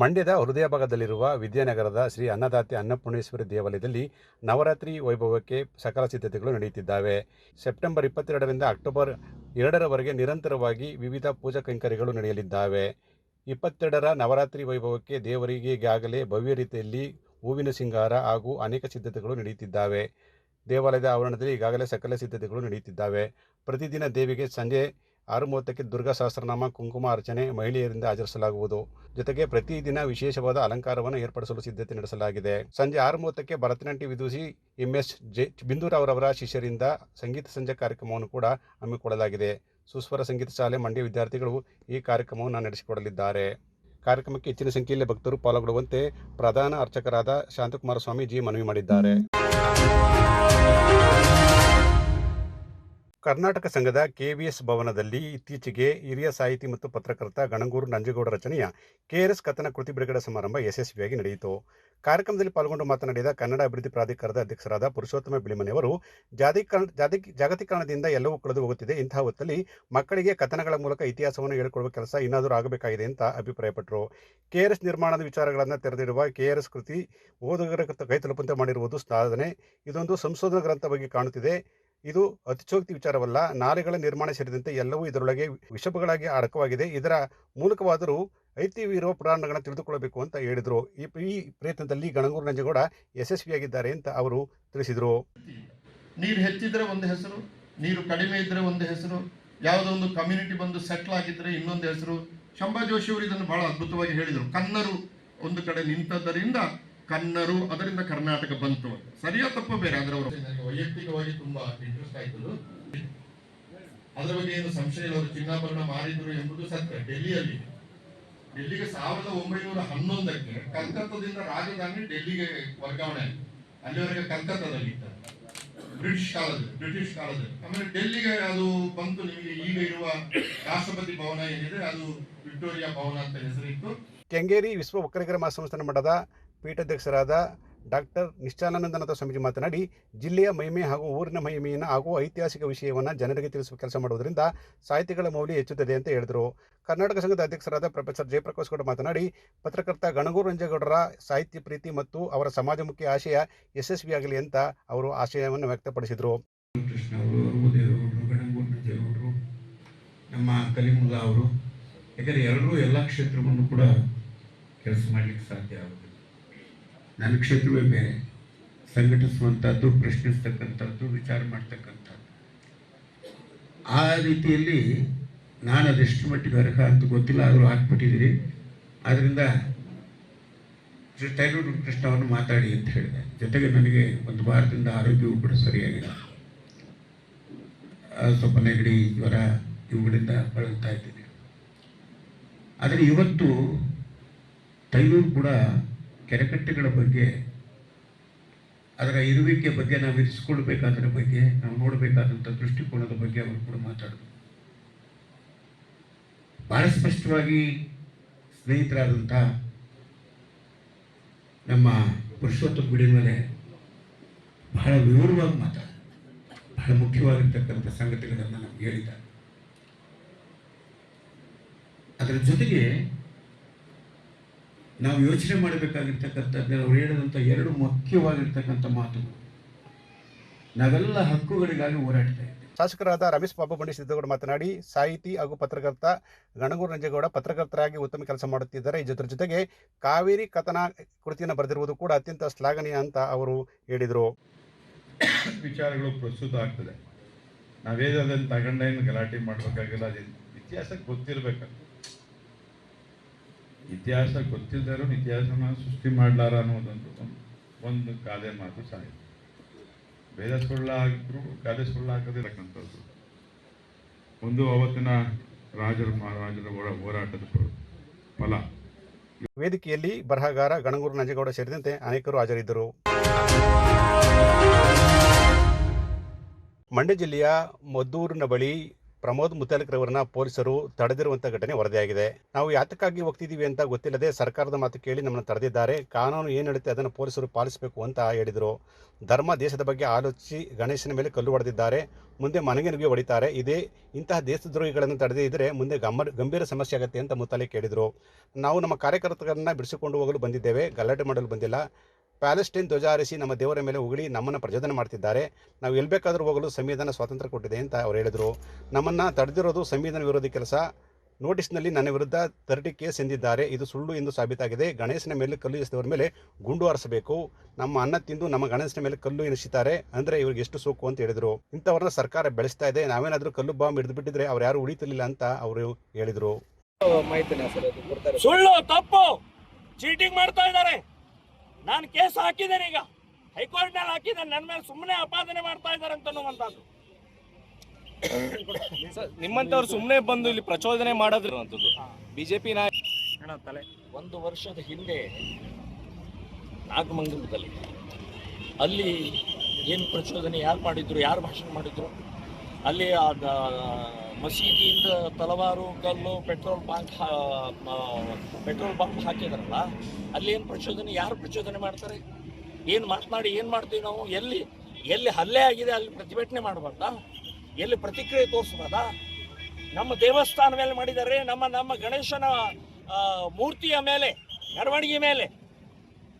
ಮಂಡ್ಯದ ಹೃದಯ ಭಾಗದಲ್ಲಿರುವ ವಿದ್ಯಾನಗರದ ಶ್ರೀ ಅನ್ನದಾತೆ ಅನ್ನಪೂರ್ಣೇಶ್ವರಿ ದೇವಾಲಯದಲ್ಲಿ ನವರಾತ್ರಿ ವೈಭವಕ್ಕೆ ಸಕಲ ಸಿದ್ಧತೆಗಳು ನಡೆಯುತ್ತಿದ್ದಾವೆ. ಸೆಪ್ಟೆಂಬರ್ ಇಪ್ಪತ್ತೆರಡರಿಂದ ಅಕ್ಟೋಬರ್ ಎರಡರವರೆಗೆ ನಿರಂತರವಾಗಿ ವಿವಿಧ ಪೂಜಾ ಕೈಂಕರ್ಯಗಳು ನಡೆಯಲಿದ್ದಾವೆ. ಇಪ್ಪತ್ತೆರಡರ ನವರಾತ್ರಿ ವೈಭವಕ್ಕೆ ದೇವರಿಗೆ ಈಗಾಗಲೇ ಭವ್ಯ ರೀತಿಯಲ್ಲಿ ಹೂವಿನ ಸಿಂಗಾರ ಹಾಗೂ ಅನೇಕ ಸಿದ್ಧತೆಗಳು ನಡೆಯುತ್ತಿದ್ದಾವೆ. ದೇವಾಲಯದ ಆವರಣದಲ್ಲಿ ಈಗಾಗಲೇ ಸಕಲ ಸಿದ್ಧತೆಗಳು ನಡೆಯುತ್ತಿದ್ದಾವೆ. ಪ್ರತಿದಿನ ದೇವಿಗೆ ಸಂಜೆ ಆರು ಮೂವತ್ತಕ್ಕೆ ದುರ್ಗಾ ಸಹಸ್ರನಾಮ, ಕುಂಕುಮ ಅರ್ಚನೆ, ಮಹಿಳೆಯರಿಂದ ಆಚರಿಸಲಾಗುವುದು. ಜೊತೆಗೆ ಪ್ರತಿದಿನ ವಿಶೇಷವಾದ ಅಲಂಕಾರವನ್ನು ಏರ್ಪಡಿಸಲು ಸಿದ್ಧತೆ ನಡೆಸಲಾಗಿದೆ. ಸಂಜೆ ಆರು ಮೂವತ್ತಕ್ಕೆ ಭರತನಾಟ್ಯ ವಿದುಷಿ ಎಂ ಎಸ್ ಜೆ ಬಿಂದೂರಾವ್ರವರ ಶಿಷ್ಯರಿಂದ ಸಂಗೀತ ಸಂಜೆ ಕಾರ್ಯಕ್ರಮವನ್ನು ಕೂಡ ಹಮ್ಮಿಕೊಳ್ಳಲಾಗಿದೆ. ಸುಸ್ವರ ಸಂಗೀತ ಶಾಲೆ ಮಂಡ್ಯ ವಿದ್ಯಾರ್ಥಿಗಳು ಈ ಕಾರ್ಯಕ್ರಮವನ್ನು ನಡೆಸಿಕೊಡಲಿದ್ದಾರೆ. ಕಾರ್ಯಕ್ರಮಕ್ಕೆ ಹೆಚ್ಚಿನ ಸಂಖ್ಯೆಯಲ್ಲಿ ಭಕ್ತರು ಪಾಲ್ಗೊಳ್ಳುವಂತೆ ಪ್ರಧಾನ ಅರ್ಚಕರಾದ ಶಾಂತಕುಮಾರ ಸ್ವಾಮೀಜಿ ಮನವಿ ಮಾಡಿದ್ದಾರೆ. ಕರ್ನಾಟಕ ಸಂಘದ ಕೆವಿಎಸ್ ಭವನದಲ್ಲಿ ಇತ್ತೀಚೆಗೆ ಹಿರಿಯ ಸಾಹಿತಿ ಮತ್ತು ಪತ್ರಕರ್ತ ಗಣಗೂರು ನಂಜಗೌಡ ರಚನೆಯ ಕೆಆರ್ಎಸ್ ಕಥನ ಕೃತಿ ಬಿಡುಗಡೆ ಸಮಾರಂಭ ಯಶಸ್ವಿಯಾಗಿ ನಡೆಯಿತು. ಕಾರ್ಯಕ್ರಮದಲ್ಲಿ ಪಾಲ್ಗೊಂಡು ಮಾತನಾಡಿದ ಕನ್ನಡ ಅಭಿವೃದ್ಧಿ ಪ್ರಾಧಿಕಾರದ ಅಧ್ಯಕ್ಷರಾದ ಪುರುಷೋತ್ತಮ ಬಿಳಿಮನೆಯವರು ಜಾತಿ ಜಾಗತೀಕರಣದಿಂದ ಎಲ್ಲವೂ ಕಳೆದು ಹೋಗುತ್ತಿದೆ. ಇಂತಹ ಹೊತ್ತಲ್ಲಿ ಮಕ್ಕಳಿಗೆ ಕಥನಗಳ ಮೂಲಕ ಇತಿಹಾಸವನ್ನು ಹೇಳಿಕೊಡುವ ಕೆಲಸ ಇನ್ನಾದರೂ ಆಗಬೇಕಾಗಿದೆ ಅಂತ ಅಭಿಪ್ರಾಯಪಟ್ಟರು. ಕೆಆರ್ಎಸ್ ನಿರ್ಮಾಣದ ವಿಚಾರಗಳನ್ನು ತೆರೆದಿರುವ ಕೆಆರ್ಎಸ್ ಕೃತಿ ಓದುಗರ ಕೈ ತಲುಪಂತೆ ಮಾಡಿರುವುದು ಸಾಧನೆ. ಇದೊಂದು ಸಂಶೋಧನಾ ಗ್ರಂಥವಾಗಿ ಕಾಣುತ್ತಿದೆ. ಇದು ಅತಿಶೋಕ್ತಿ ವಿಚಾರವಲ್ಲ. ನಾಲೆಗಳ ನಿರ್ಮಾಣ ಸೇರಿದಂತೆ ಎಲ್ಲವೂ ಇದರೊಳಗೆ ವಿಷಪಗಳಾಗಿ ಅಡಕವಾಗಿದೆ. ಇದರ ಮೂಲಕವಾದರೂ ಐತಿಹ್ಯವಿರುವ ಪುರಾಣಗಳನ್ನು ತಿಳಿದುಕೊಳ್ಳಬೇಕು ಅಂತ ಹೇಳಿದರು. ಈ ಈ ಪ್ರಯತ್ನದಲ್ಲಿ ಗಣಗೂರು ನಂಜೇಗೌಡ ಯಶಸ್ವಿಯಾಗಿದ್ದಾರೆ ಅಂತ ಅವರು ತಿಳಿಸಿದರು. ನೀರು ಹೆಚ್ಚಿದ್ರೆ ಒಂದು ಹೆಸರು, ನೀರು ಕಡಿಮೆ ಇದ್ರೆ ಒಂದು ಹೆಸರು, ಯಾವುದೋ ಒಂದು ಕಮ್ಯುನಿಟಿ ಬಂದು ಸೆಟ್ಲ್ ಆಗಿದ್ರೆ ಇನ್ನೊಂದು ಹೆಸರು. ಶಂಭಾ ಜೋಶಿ ಅವರು ಇದನ್ನು ಬಹಳ ಅದ್ಭುತವಾಗಿ ಹೇಳಿದರು. ಕನ್ನರು ಒಂದು ಕಡೆ ನಿಂತದ್ದರಿಂದ ಕನ್ನರು ಅದರಿಂದ ಕರ್ನಾಟಕ ಬಂತು ಅಂತ. ಸರಿಯಾ ತಪ್ಪು ಬೇರೆ? ಅಂದ್ರೆ ಅವರು ನನಗೆ ವೈಯಕ್ತಿಕವಾಗಿ ತುಂಬಾ ಇಂಟ್ರೆಸ್ಟ್ ಆಯ್ತು ಅದರ ಬಗ್ಗೆ ಏನು ಸಂಶಯ ಇಲ್ಲ ಅವರು ಚಿನ್ನಾಭರಣ ಮಾರಿದ್ರು ಎಂಬುದು ಸತ್ಯ. ಡೆಲ್ಲಿಯಲ್ಲಿ. ಡೆಲ್ಲಿಗೆ ಸಾವಿರದ ಒಂಬೈನೂರ ಹನ್ನೊಂದಕ್ಕೆ ಕಲ್ಕತ್ತದಿಂದ ರಾಜಧಾನಿ ಡೆಲ್ಲಿಗೆ ವರ್ಗಾವಣೆ ಆಯಿತು. ಅಲ್ಲಿವರೆಗೆ ಕಲ್ಕತ್ತದಲ್ಲಿ ಇತ್ತು. ಬ್ರಿಟಿಷ್ ಕಾಲದಲ್ಲಿ ಬ್ರಿಟಿಷ್ ಕಾಲದಲ್ಲಿ. ಆಮೇಲೆ ಡೆಲ್ಲಿಗೆ ಅದು ಬಂತು ನಿಮಗೆ ಈಗ ಇರುವ ರಾಷ್ಟ್ರಪತಿ ಭವನ ಏನಿದೆ ಅದು ವಿಕ್ಟೋರಿಯಾ ಭವನ ಅಂತ ಹೆಸರಿತ್ತು. ಕೆಂಗೇರಿ ವಿಶ್ವ ಒಕ್ಕಲಿಗರ ಮಹಾಸಂಸ್ಥಾನ ಮಠದ ಪೀಠಾಧ್ಯಕ್ಷರಾದ ಡಾಕ್ಟರ್ ನಿಶ್ಚಲಾನಂದನಾಥ ಸ್ವಾಮೀಜಿ ಮಾತನಾಡಿ, ಜಿಲ್ಲೆಯ ಮಹಿಮೆ ಹಾಗೂ ಊರಿನ ಮಹಿಮೆಯನ್ನು ಹಾಗೂ ಐತಿಹಾಸಿಕ ವಿಷಯವನ್ನು ಜನರಿಗೆ ತಿಳಿಸುವ ಕೆಲಸ ಮಾಡುವುದರಿಂದ ಸಾಹಿತಿಗಳ ಮೌಲ್ಯ ಹೆಚ್ಚುತ್ತದೆ ಅಂತ ಹೇಳಿದರು. ಕರ್ನಾಟಕ ಸಂಘದ ಅಧ್ಯಕ್ಷರಾದ ಪ್ರೊಫೆಸರ್ ಜಯಪ್ರಕಾಶ್ ಗೌಡ ಮಾತನಾಡಿ, ಪತ್ರಕರ್ತ ಗಣಗೂರು ರಂಜೇಗೌಡರ ಸಾಹಿತ್ಯ ಪ್ರೀತಿ ಮತ್ತು ಅವರ ಸಮಾಜಮುಖಿ ಆಶಯ ಯಶಸ್ವಿಯಾಗಲಿ ಅಂತ ಅವರು ಆಶಯವನ್ನು ವ್ಯಕ್ತಪಡಿಸಿದರು. ನಮ್ಮ ಅವರು ಯಾಕಂದರೆ ಎಲ್ಲ ಕ್ಷೇತ್ರವನ್ನು ಕೂಡ ಕೆಲಸ ಮಾಡಲಿಕ್ಕೆ ಸಾಧ್ಯ ಆಗುತ್ತೆ ನನ್ನ ಕ್ಷೇತ್ರವೇ ಬೇರೆ. ಸಂಘಟಿಸುವಂಥದ್ದು ಪ್ರಶ್ನಿಸ್ತಕ್ಕಂಥದ್ದು, ವಿಚಾರ ಮಾಡ್ತಕ್ಕಂಥದ್ದು. ಆ ರೀತಿಯಲ್ಲಿ ನಾನು ಅದೆಷ್ಟು ಮಟ್ಟಿಗೆ ಅರ್ಹ ಅಂತ ಗೊತ್ತಿಲ್ಲ, ಆದರೂ ಹಾಕ್ಬಿಟ್ಟಿದ್ದೀರಿ ಆದ್ದರಿಂದ ಶ್ರೀ ಟೈಲೂರ್ ಕೃಷ್ಣ ಮಾತಾಡಿ ಅಂತ ಹೇಳಿದೆ. ಜೊತೆಗೆ ನನಗೆ ಒಂದು ವಾರದಿಂದ ಆರೋಗ್ಯವು ಕೂಡ ಸರಿಯಾಗಿಲ್ಲ. ಸ್ವಲ್ಪ ನೆಗಡಿ, ಜ್ವರ ಇವುಗಳಿಂದ ಬಳಲ್ತಾ ಇದ್ದೀನಿ. ಆದರೆ ಇವತ್ತು ತೈಲೂರು ಕೂಡ ಕೆರೆಕಟ್ಟೆಗಳ ಬಗ್ಗೆ, ಅದರ ಇರುವಿಕೆ ಬಗ್ಗೆ ನಾವು ಇರಿಸಿಕೊಳ್ಬೇಕಾದ್ರ ಬಗ್ಗೆ, ನಾವು ನೋಡಬೇಕಾದಂಥ ದೃಷ್ಟಿಕೋನದ ಬಗ್ಗೆ ಅವರು ಕೂಡ ಮಾತಾಡಿದರು ಬಹಳ ಸ್ಪಷ್ಟವಾಗಿ ಸ್ನೇಹಿತರಾದಂಥ ನಮ್ಮ ಪುರುಷೋತ್ತಮ ಗುಡಿ ಮೇಲೆ ಬಹಳ ವಿವರವಾಗಿ ಮಾತಾಡ ಬಹಳ ಮುಖ್ಯವಾಗಿರ್ತಕ್ಕಂಥ ಸಂಗತಿಗಳನ್ನು ನಮ್ಗೆ ಹೇಳಿದ್ದಾರೆ. ಅದರ ಜೊತೆಗೆ ನಾವು ಯೋಚನೆ ಮಾಡಬೇಕಾಗಿರ್ತಕ್ಕಂಥದ್ದು ಅವ್ರು ಹೇಳಿದಂಥ ಎರಡು ಮುಖ್ಯವಾಗಿರ್ತಕ್ಕಂಥ ಮಾತುಗಳು. ನಾವೆಲ್ಲ ಹಕ್ಕುಗಳಿಗಾಗಿ ಹೋರಾಡ್ತಾ ಇದ್ದೀವಿ. ಶಾಸಕರಾದ ರಮೇಶ್ ಬಾಬು ಬಂಡಿ ಸಿದ್ದೇಗೌಡ ಮಾತನಾಡಿ ಸಾಹಿತಿ ಹಾಗೂ ಪತ್ರಕರ್ತ ಗಣಗೂರು ನಂಜೇಗೌಡ ಪತ್ರಕರ್ತರಾಗಿ ಉತ್ತಮ ಕೆಲಸ ಮಾಡುತ್ತಿದ್ದಾರೆ. ಇದರ ಜೊತೆಗೆ ಕಾವೇರಿ ಕಥನ ಕೃತಿಯನ್ನು ಬರೆದಿರುವುದು ಕೂಡ ಅತ್ಯಂತ ಶ್ಲಾಘನೀಯ ಅಂತ ಅವರು ಹೇಳಿದರು. ವಿಚಾರಗಳು ಪ್ರಸ್ತುತ ಆಗ್ತದೆ. ನಾವೇನು ಅದನ್ನು ತಗೊಂಡೇನು ಗಲಾಟೆ ಮಾಡಬೇಕಾಗಿಲ್ಲ ಅದು ಇತಿಹಾಸ ಗೊತ್ತಿರ್ಬೇಕಲ್ಲ. ಇತಿಹಾಸ ಗೊತ್ತಿದ್ದರೂ ಇತಿಹಾಸನ ಸೃಷ್ಟಿ ಮಾಡಲಾರ ಅನ್ನೋದೊಂದು ಒಂದು ಗಾದೆ ಮಾತು ಸಾಹಿತ್ಯ ಬೇರೆ ಸುಳ್ಳಾಗಿದ್ರು ಗಾದೆ ಸುಳ್ಳಾಗದಿರಕ್ಕಂಥದ್ದು ಒಂದು ಅವತ್ತಿನ ರಾಜರ ಮಹಾರಾಜರ ಹೋರಾಟದ ಫಲ. ವೇದಿಕೆಯಲ್ಲಿ ಬರಹಗಾರ ಗಣಗೂರು ನಂಜೇಗೌಡ ಸೇರಿದಂತೆ ಅನೇಕರು ಹಾಜರಿದ್ದರು. ಮಂಡ್ಯ ಜಿಲ್ಲೆಯ ಮದ್ದೂರಿನ ಬಳಿ ಪ್ರಮೋದ್ ಮುತಾಲಿಕ್ರವರನ್ನ ಪೊಲೀಸರು ತಡೆದಿರುವಂತಹ ಘಟನೆ ವರದಿಯಾಗಿದೆ. ನಾವು ಯಾತಕ್ಕಾಗಿ ಹೋಗ್ತಿದ್ದೀವಿ ಅಂತ ಗೊತ್ತಿಲ್ಲದೆ ಸರ್ಕಾರದ ಮಾತು ಕೇಳಿ ನಮ್ಮನ್ನು ತಡೆದಿದ್ದಾರೆ. ಕಾನೂನು ಏನು ಹೇಳುತ್ತೆ ಅದನ್ನು ಪೊಲೀಸರು ಪಾಲಿಸಬೇಕು ಅಂತ ಹೇಳಿದರು. ಧರ್ಮ ದೇಶದ ಬಗ್ಗೆ ಆಲೋಚಿಸಿ ಗಣೇಶನ ಮೇಲೆ ಕಲ್ಲು ಹೊಡೆದಿದ್ದಾರೆ. ಮುಂದೆ ಮನೆಗೆ ಹೊಡಿತಾರೆ. ಇದೇ ಇಂತಹ ದೇಶದ್ರೋಹಿಗಳನ್ನು ತಡೆದೇ ಇದ್ದರೆ ಮುಂದೆ ಗಂಭೀರ ಗಂಭೀರ ಸಮಸ್ಯೆ ಆಗುತ್ತೆ ಅಂತ ಮುತಾಲಿಕ್ ಹೇಳಿದರು. ನಾವು ನಮ್ಮ ಕಾರ್ಯಕರ್ತರನ್ನ ಬಿಡಿಸಿಕೊಂಡು ಹೋಗಲು ಬಂದಿದ್ದೇವೆ. ಗಲಾಟೆ ಮಾಡಲು ಬಂದಿಲ್ಲ. ಪ್ಯಾಲೆಸ್ಟೈನ್ ಧ್ವಜ ಹಾರಿಸಿ ನಮ್ಮ ದೇವರ ಮೇಲೆ ಉಗುಳಿ ನಮ್ಮನ್ನು ಪ್ರಚೋದನೆ ಮಾಡ್ತಿದ್ದಾರೆ. ನಾವು ಎಲ್ಲಿ ಬೇಕಾದರೂ ಹೋಗಲು ಸಂವಿಧಾನ ಸ್ವಾತಂತ್ರ್ಯ ಕೊಟ್ಟಿದೆ ಅಂತ ಅವ್ರು ಹೇಳಿದರು. ನಮ್ಮನ್ನು ತಡೆದಿರೋದು ಸಂವಿಧಾನ ವಿರೋಧಿ ಕೆಲಸ. ನೋಟಿಸ್ನಲ್ಲಿ ನನ್ನ ವಿರುದ್ಧ ತರ್ಟಿ ಕೇಸ್ ಎಂದಿದ್ದಾರೆ. ಇದು ಸುಳ್ಳು ಎಂದು ಸಾಬೀತಾಗಿದೆ. ಗಣೇಶನ ಮೇಲೆ ಕಲ್ಲು ಎಸೆದವರ ಮೇಲೆ ಗುಂಡು ಹಾರಿಸಬೇಕು. ನಮ್ಮ ಅನ್ನ ತಿಂದು ನಮ್ಮ ಗಣೇಶನ ಮೇಲೆ ಕಲ್ಲು ಎನಿಸಿದ್ದಾರೆ ಅಂದರೆ ಇವ್ರಿಗೆ ಎಷ್ಟು ಸೋಕು ಅಂತ ಹೇಳಿದರು. ಇಂಥವ್ರನ್ನ ಸರ್ಕಾರ ಬೆಳೆಸ್ತಾ ಇದೆ. ನಾವೇನಾದರೂ ಕಲ್ಲು ಬಾಂಬ್ ಹಿಡಿದು ಬಿಟ್ಟಿದ್ರೆ ಅವ್ರು ಯಾರು ಉಳಿತಿರ್ಲಿಲ್ಲ ಅಂತ ಅವರು ಹೇಳಿದರು. ಸುಳ್ಳು ತಪ್ಪು. ಚೀಟಿಂಗ್ ಮಾಡ್ತಾ ಇದ್ದಾರೆ. ನಾನು ಕೇಸ್ ಹಾಕಿದ್ದೇನೆ ಈಗ. ಹೈಕೋರ್ಟ್ನಲ್ಲಿ ಹಾಕಿದ್ದೇನೆ. ನನ್ನ ಮೇಲೆ ಸುಮ್ಮನೆ ಅಪಾದನೆ ಮಾಡ್ತಾ ಇದ್ದಾರೆ ಅಂತ ಅನ್ನುವಂಥದ್ದು ನಿಮ್ಮಂತವ್ರು ಸುಮ್ಮನೆ ಬಂದು ಇಲ್ಲಿ ಪ್ರಚೋದನೆ ಮಾಡೋದ್ರ ಅಂತದ್ದು. ಬಿಜೆಪಿ ನಾಯಕ ಅಣ್ಣ ತಲೆ. ಒಂದು ವರ್ಷದ ಹಿಂದೆ ನಾಗಮಂಗಲದಲ್ಲಿ ಅಲ್ಲಿ ಏನು ಪ್ರಚೋದನೆ ಯಾರು ಮಾಡಿದ್ರು ಯಾರು ಭಾಷಣ ಮಾಡಿದ್ರು? ಅಲ್ಲಿ ಮಸೀದಿಯಿಂದ ತಲವಾರು ಕಲ್ಲು ಪೆಟ್ರೋಲ್ ಬಾಂಕ್ ಪೆಟ್ರೋಲ್ ಬಾಂಬ್ ಹಾಕಿದಾರಲ್ಲ, ಅಲ್ಲಿ ಏನು ಪ್ರಚೋದನೆ, ಯಾರು ಪ್ರಚೋದನೆ ಮಾಡ್ತಾರೆ? ಏನು ಮಾತನಾಡಿ ಏನು ಮಾಡ್ತೀವಿ ನಾವು? ಎಲ್ಲಿ ಎಲ್ಲಿ ಹಲ್ಲೆ ಆಗಿದೆ, ಅಲ್ಲಿ ಪ್ರತಿಭಟನೆ ಮಾಡಬಾರ್ದಾ? ಎಲ್ಲಿ ಪ್ರತಿಕ್ರಿಯೆ ತೋರಿಸ್ಬಾರ್ದಾ? ನಮ್ಮ ದೇವಸ್ಥಾನ ಮೇಲೆ ಮಾಡಿದ್ದಾರೆ, ನಮ್ಮ ನಮ್ಮ ಗಣೇಶನ ಮೂರ್ತಿಯ ಮೇಲೆ, ಮೆರವಣಿಗೆ ಮೇಲೆ.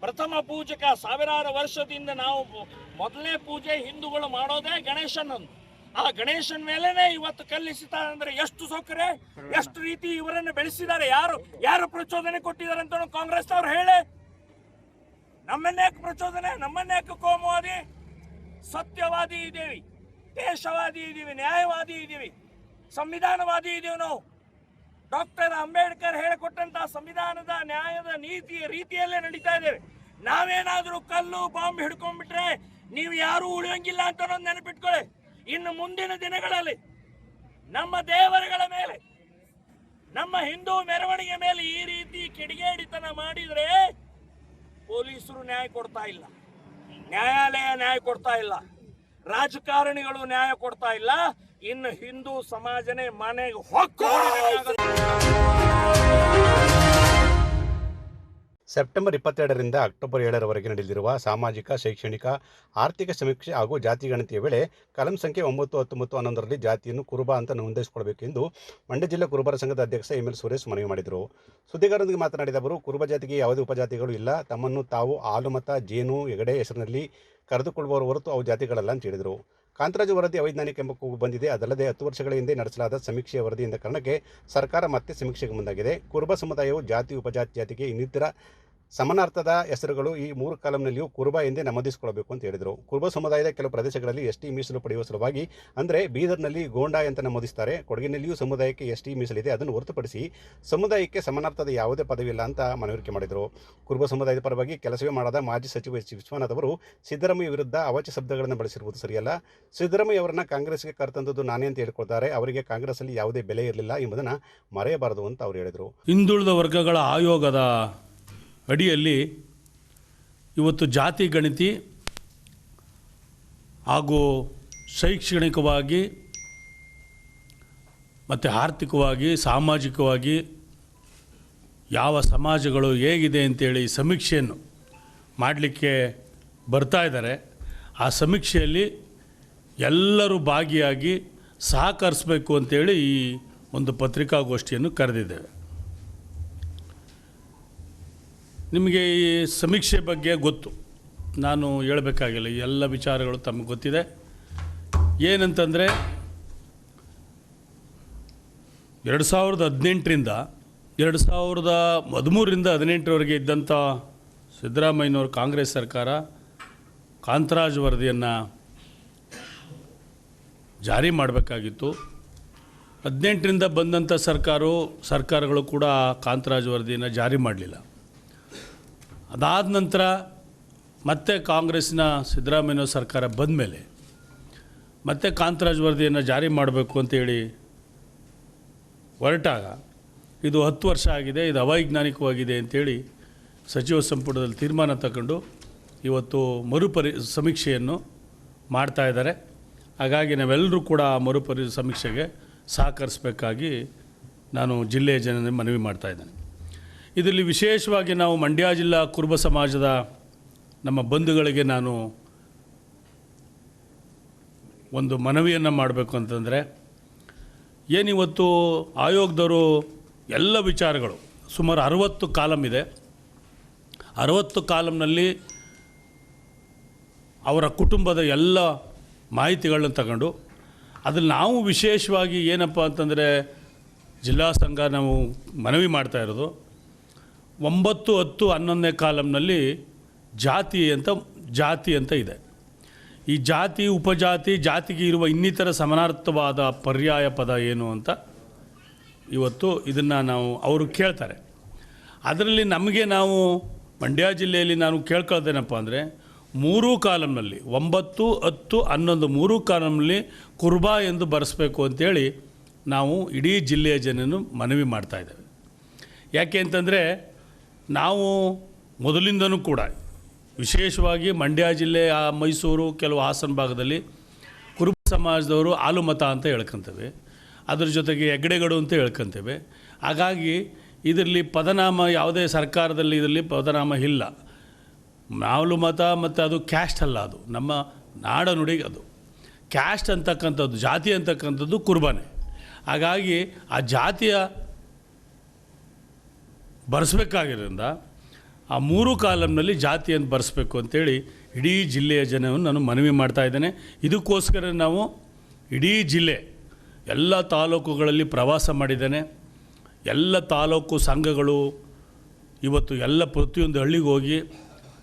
ಪ್ರಥಮ ಪೂಜಕ ಸಾವಿರಾರು ವರ್ಷದಿಂದ ನಾವು ಮೊದಲನೇ ಪೂಜೆ ಹಿಂದೂಗಳು ಮಾಡೋದೇ ಗಣೇಶನನ್ನು. ಆ ಗಣೇಶನ ಮೇಲೆನೆ ಇವತ್ತು ಕಲ್ಲಿಸಿತ ಅಂದ್ರೆ ಎಷ್ಟು ಸೌಕರ್ಯ? ಎಷ್ಟು ರೀತಿ ಇವರನ್ನು ಬೆಳೆಸಿದ್ದಾರೆ? ಯಾರು ಯಾರು ಪ್ರಚೋದನೆ ಕೊಟ್ಟಿದ್ದಾರೆ ಅಂತ ಕಾಂಗ್ರೆಸ್ ಅವ್ರು ಹೇಳಿ. ನಮ್ಮನ್ನೇ ಪ್ರಚೋದನೆ? ನಮ್ಮನ್ನೇ ಕೋಮುವಾದಿ? ಸತ್ಯವಾದಿ ಇದ್ದೀವಿ ದೇಶವಾದಿ ಇದ್ದೀವಿ ನ್ಯಾಯವಾದಿ ಇದ್ದೀವಿ ಸಂವಿಧಾನವಾದಿ ಇದ್ದೀವಿ ನಾವು. ಡಾಕ್ಟರ್ ಅಂಬೇಡ್ಕರ್ ಹೇಳಿಕೊಟ್ಟಂತಹ ಸಂವಿಧಾನದ ನ್ಯಾಯದ ನೀತಿ, ರೀತಿಯಲ್ಲೇ ನಡೀತಾ ಇದ್ದೇವೆ. ನಾವೇನಾದ್ರೂ ಕಲ್ಲು, ಬಾಂಬ್ ಹಿಡ್ಕೊಂಡ್ಬಿಟ್ರೆ ನೀವು ಯಾರು ಉಳಿಯಂಗಿಲ್ಲ ಅಂತ ನೆನಪಿಟ್ಕೊಳ್ಳಿ. ಇನ್ನು ಮುಂದಿನ ದಿನಗಳಲ್ಲಿ ನಮ್ಮ ದೇವರುಗಳ ಮೇಲೆ, ನಮ್ಮ ಹಿಂದೂ ಮೆರವಣಿಗೆ ಮೇಲೆ ಈ ರೀತಿ ಕಿಡಿಗೇಡಿತನ ಮಾಡಿದ್ರೆ ಪೊಲೀಸರು ನ್ಯಾಯ ಕೊಡ್ತಾ ಇಲ್ಲ. ನ್ಯಾಯಾಲಯ ನ್ಯಾಯ ಕೊಡ್ತಾ ಇಲ್ಲ. ರಾಜಕಾರಣಿಗಳು ನ್ಯಾಯ ಕೊಡ್ತಾ ಇಲ್ಲ. ಇನ್ನು ಹಿಂದೂ ಸಮಾಜನೇ ಮನೆಗೆ ಹೊಕ್ಕು ಹೊಡಿಬೇಕಾಗುತ್ತೆ. ಸೆಪ್ಟೆಂಬರ್ ಇಪ್ಪತ್ತೆರಡರಿಂದ ಅಕ್ಟೋಬರ್ ಏಳರವರೆಗೆ ನಡೆಯಲಿರುವ ಸಾಮಾಜಿಕ, ಶೈಕ್ಷಣಿಕ, ಆರ್ಥಿಕ ಸಮೀಕ್ಷೆ ಹಾಗೂ ಜಾತಿ ಗಣತಿಯ ವೇಳೆ ಕಲಂ ಸಂಖ್ಯೆ ಒಂಬತ್ತು ಹತ್ತೊಂಬತ್ತು ಹನ್ನೊಂದರಲ್ಲಿ ಜಾತಿಯನ್ನು ಕುರುಬ ಅಂತ ನೋಂದಾಯಿಸಿಕೊಳ್ಬೇಕೆಂದು ಮಂಡ್ಯ ಜಿಲ್ಲಾ ಕುರುಬರ ಸಂಘದ ಅಧ್ಯಕ್ಷ ಎಂ ಎಲ್ ಸುರೇಶ್ ಮನವಿ ಮಾಡಿದರು. ಸುದ್ದಿಗಾರರೊಂದಿಗೆ ಮಾತನಾಡಿದ ಅವರು, ಕುರುಬ ಜಾತಿಗೆ ಯಾವುದೇ ಉಪಜಾತಿಗಳು ಇಲ್ಲ. ತಮ್ಮನ್ನು ತಾವು ಹಾಲುಮತ ಜೇನು, ಹೆಗಡೆ ಹೆಸರಿನಲ್ಲಿ ಕರೆದುಕೊಳ್ಳುವವರು ಹೊರತು ಅವು ಜಾತಿಗಳಲ್ಲ ಅಂತ ಹೇಳಿದರು. ಕಾಂತರಾಜು ವರದಿ ಅವೈಜ್ಞಾನಿಕ ಎಂಬ ಕೂಗು ಬಂದಿದೆ. ಅದಲ್ಲದೆ ಹತ್ತು ವರ್ಷಗಳ ಹಿಂದೆ ನಡೆಸಲಾದ ಸಮೀಕ್ಷೆಯ ವರದಿಯಿಂದ ಕಾರಣಕ್ಕೆ ಸರ್ಕಾರ ಮತ್ತೆ ಸಮೀಕ್ಷೆಗೆ ಮುಂದಾಗಿದೆ. ಕುರುಬ ಸಮುದಾಯವು ಜಾತಿ, ಉಪಜಾತಿ, ಜಾತಿಗೆ ಇನ್ನಿತರ ಸಮಾನಾರ್ಥದ ಹೆಸರುಗಳು ಈ ಮೂರು ಕಾಲಂನಲ್ಲಿಯೂ ಕುರುಬ ಎಂದೇ ನಮೂದಿಸಿಕೊಳ್ಳಬೇಕು ಅಂತ ಹೇಳಿದರು. ಕುರುಬ ಸಮುದಾಯದ ಕೆಲವು ಪ್ರದೇಶಗಳಲ್ಲಿ ಎಸ್ ಟಿ ಮೀಸಲು ಪಡೆಯುವ ಸಲುವಾಗಿ ಅಂದರೆ ಬೀದರ್ನಲ್ಲಿ ಗೋಂಡಾ ಅಂತ ನಮೂದಿಸ್ತಾರೆ. ಕೊಡಗಿನಲ್ಲಿಯೂ ಸಮುದಾಯಕ್ಕೆ ಎಸ್ ಟಿ ಮೀಸಲಿದೆ. ಅದನ್ನು ಹೊರತುಪಡಿಸಿ ಸಮುದಾಯಕ್ಕೆ ಸಮಾನಾರ್ಥದ ಯಾವುದೇ ಪದವಿಲ್ಲ ಅಂತ ಮನವರಿಕೆ ಮಾಡಿದರು. ಕುರುಬ ಸಮುದಾಯದ ಪರವಾಗಿ ಕೆಲಸವೇ ಮಾಡದ ಮಾಜಿ ಸಚಿವ ಎಚ್ ವಿಶ್ವನಾಥ್ ಅವರು ಸಿದ್ದರಾಮಯ್ಯ ವಿರುದ್ಧ ಅವಾಚ್ಯ ಶಬ್ದಗಳನ್ನು ಬಳಸಿರುವುದು ಸರಿಯಲ್ಲ. ಸಿದ್ದರಾಮಯ್ಯ ಅವರನ್ನು ಕಾಂಗ್ರೆಸ್ಗೆ ಕರೆತಂದದ್ದು ನಾನೇ ಅಂತ ಹೇಳ್ಕೊಳ್ತಾರೆ. ಅವರಿಗೆ ಕಾಂಗ್ರೆಸ್ಸಲ್ಲಿ ಯಾವುದೇ ಬೆಲೆ ಇರಲಿಲ್ಲ ಎಂಬುದನ್ನು ಮರೆಯಬಾರದು ಅಂತ ಅವರು ಹೇಳಿದರು. ಹಿಂದುಳಿದ ವರ್ಗಗಳ ಆಯೋಗದ ಅಡಿಯಲ್ಲಿ ಇವತ್ತು ಜಾತಿ ಗಣಿತಿ ಹಾಗೂ ಶೈಕ್ಷಣಿಕವಾಗಿ ಮತ್ತು ಆರ್ಥಿಕವಾಗಿ, ಸಾಮಾಜಿಕವಾಗಿ ಯಾವ ಸಮಾಜಗಳು ಹೇಗಿದೆ ಅಂತೇಳಿ ಸಮೀಕ್ಷೆಯನ್ನು ಮಾಡಲಿಕ್ಕೆ ಬರ್ತಾ ಇದ್ದಾರೆ. ಆ ಸಮೀಕ್ಷೆಯಲ್ಲಿ ಎಲ್ಲರೂ ಭಾಗಿಯಾಗಿ ಸಹಕರಿಸಬೇಕು ಅಂತೇಳಿ ಈ ಒಂದು ಪತ್ರಿಕಾಗೋಷ್ಠಿಯನ್ನು ಕರೆದಿದ್ದೇವೆ. ನಿಮಗೆ ಈ ಸಮೀಕ್ಷೆ ಬಗ್ಗೆ ಗೊತ್ತು. ನಾನು ಹೇಳಬೇಕಾಗಿಲ್ಲ ಎಲ್ಲ ವಿಚಾರಗಳು ತಮಗೆ ಗೊತ್ತಿದೆ. ಏನಂತಂದರೆ, ಎರಡು ಸಾವಿರದ ಹದಿನೆಂಟರಿಂದ, ಎರಡು ಸಾವಿರದ ಹದಿಮೂರರಿಂದ ಹದಿನೆಂಟರವರೆಗೆ ಇದ್ದಂಥ ಸಿದ್ದರಾಮಯ್ಯನವ್ರ ಕಾಂಗ್ರೆಸ್ ಸರ್ಕಾರ ಕಾಂತರಾಜ್ ವರದಿಯನ್ನು ಜಾರಿ ಮಾಡಬೇಕಾಗಿತ್ತು. ಹದಿನೆಂಟರಿಂದ ಬಂದಂಥ ಸರ್ಕಾರವು, ಸರ್ಕಾರಗಳು ಕೂಡ ಕಾಂತರಾಜ್ ವರದಿಯನ್ನು ಜಾರಿ ಮಾಡಲಿಲ್ಲ. ಅದಾದ ನಂತರ ಮತ್ತೆ ಕಾಂಗ್ರೆಸ್ನ ಸಿದ್ದರಾಮಯ್ಯ ಸರ್ಕಾರ ಬಂದ ಮೇಲೆ ಮತ್ತೆ ಕಾಂತರಾಜ್ ವರದಿಯನ್ನು ಜಾರಿ ಮಾಡಬೇಕು ಅಂತೇಳಿ ಹೊರಟಾಗ ಇದು ಹತ್ತು ವರ್ಷ ಆಗಿದೆ, ಇದು ಅವೈಜ್ಞಾನಿಕವಾಗಿದೆ ಅಂತೇಳಿ ಸಚಿವ ಸಂಪುಟದಲ್ಲಿ ತೀರ್ಮಾನ ತಗೊಂಡು ಇವತ್ತು ಮರುಪರಿ ಸಮೀಕ್ಷೆಯನ್ನು ಮಾಡ್ತಾ ಇದ್ದಾರೆ. ಹಾಗಾಗಿ ನಾವೆಲ್ಲರೂ ಕೂಡ ಆ ಮರುಪರಿ ಸಮೀಕ್ಷೆಗೆ ಸಹಕರಿಸಬೇಕಾಗಿ ನಾನು ಜಿಲ್ಲೆಯ ಜನ ಮನವಿ ಮಾಡ್ತಾ ಇದ್ದೇನೆ. ಇದರಲ್ಲಿ ವಿಶೇಷವಾಗಿ ನಾವು ಮಂಡ್ಯ ಜಿಲ್ಲಾ ಕುರುಬ ಸಮಾಜದ ನಮ್ಮ ಬಂಧುಗಳಿಗೆ ನಾನು ಒಂದು ಮನವಿಯನ್ನು ಮಾಡಬೇಕು ಅಂತಂದರೆ, ಏನಿವತ್ತು ಆಯೋಗದವರು ಎಲ್ಲ ವಿಚಾರಗಳು, ಸುಮಾರು ಅರವತ್ತು ಕಾಲಮ್ ಇದೆ. ಅರವತ್ತು ಕಾಲಮ್ನಲ್ಲಿ ಅವರ ಕುಟುಂಬದ ಎಲ್ಲ ಮಾಹಿತಿಗಳನ್ನ ತಗೊಂಡು, ಅದ್ರಲ್ಲಿ ನಾವು ವಿಶೇಷವಾಗಿ ಏನಪ್ಪ ಅಂತಂದರೆ ಜಿಲ್ಲಾ ಸಂಘ ನಾವು ಮನವಿ ಮಾಡ್ತಾ ಇರೋದು. ಒಂಬತ್ತು ಹತ್ತು ಹನ್ನೊಂದನೇ ಕಾಲಂನಲ್ಲಿ ಜಾತಿ ಅಂತ ಜಾತಿ ಅಂತ ಇದೆ. ಈ ಜಾತಿ, ಉಪಜಾತಿ, ಜಾತಿಗೆ ಇರುವ ಇನ್ನಿತರ ಸಮಾನಾರ್ಥವಾದ ಪರ್ಯಾಯ ಪದ ಏನು ಅಂತ ಇವತ್ತು ಇದನ್ನು ನಾವು, ಅವರು ಕೇಳ್ತಾರೆ. ಅದರಲ್ಲಿ ನಮಗೆ ನಾವು ಮಂಡ್ಯ ಜಿಲ್ಲೆಯಲ್ಲಿ ನಾನು ಕೇಳ್ಕೊಳ್ತೇನಪ್ಪ ಅಂದರೆ, ಮೂರೂ ಕಾಲಂನಲ್ಲಿ, ಒಂಬತ್ತು, ಹತ್ತು, ಹನ್ನೊಂದು, ಮೂರೂ ಕಾಲಂನಲ್ಲಿ ಕುರ್ಬಾ ಎಂದು ಬರೆಸ್ಬೇಕು ಅಂತೇಳಿ ನಾವು ಇಡೀ ಜಿಲ್ಲೆಯ ಜನನು ಮನವಿ ಮಾಡ್ತಾ ಇದ್ದೇವೆ. ಯಾಕೆ ಅಂತಂದರೆ ನಾವು ಮೊದಲಿಂದನೂ ಕೂಡ ವಿಶೇಷವಾಗಿ ಮಂಡ್ಯ ಜಿಲ್ಲೆ, ಆ ಮೈಸೂರು, ಕೆಲವು ಹಾಸನ ಭಾಗದಲ್ಲಿ ಕುರುಬ ಸಮಾಜದವರು ಆಲುಮತ ಅಂತ ಹೇಳ್ಕೊಂತೇವೆ. ಅದ್ರ ಜೊತೆಗೆ ಹೆಗ್ಡೆಗಡು ಅಂತ ಹೇಳ್ಕೊಂತೇವೆ. ಹಾಗಾಗಿ ಇದರಲ್ಲಿ ಪದನಾಮ ಯಾವುದೇ ಸರ್ಕಾರದಲ್ಲಿ ಇದರಲ್ಲಿ ಪದನಾಮ ಇಲ್ಲ. ಆಲುಮತ ಮತ ಮತ್ತು ಅದು ಕ್ಯಾಸ್ಟ್ ಅಲ್ಲ ಅದು. ನಮ್ಮ ನಾಡ ನುಡಿಗೆ ಅದು. ಕ್ಯಾಸ್ಟ್ ಅಂತಕ್ಕಂಥದ್ದು, ಜಾತಿ ಅಂತಕ್ಕಂಥದ್ದು ಕುರ್ಬಾನೆ. ಹಾಗಾಗಿ ಆ ಜಾತಿಯ ಬರೆಸ್ಬೇಕಾಗಿರೋದ್ರಿಂದ ಆ ಮೂರು ಕಾಲಮ್ನಲ್ಲಿ ಜಾತಿಯನ್ನು ಬರೆಸ್ಬೇಕು ಅಂತೇಳಿ ಇಡೀ ಜಿಲ್ಲೆಯ ಜನವನ್ನು ನಾನು ಮನವಿ ಮಾಡ್ತಾ ಇದ್ದೇನೆ. ಇದಕ್ಕೋಸ್ಕರ ನಾವು ಇಡೀ ಜಿಲ್ಲೆ, ಎಲ್ಲ ತಾಲೂಕುಗಳಲ್ಲಿ ಪ್ರವಾಸ ಮಾಡಿದ್ದೇನೆ. ಎಲ್ಲ ತಾಲೂಕು ಸಂಘಗಳು ಇವತ್ತು ಎಲ್ಲ ಪ್ರತಿಯೊಂದು ಹಳ್ಳಿಗೆ ಹೋಗಿ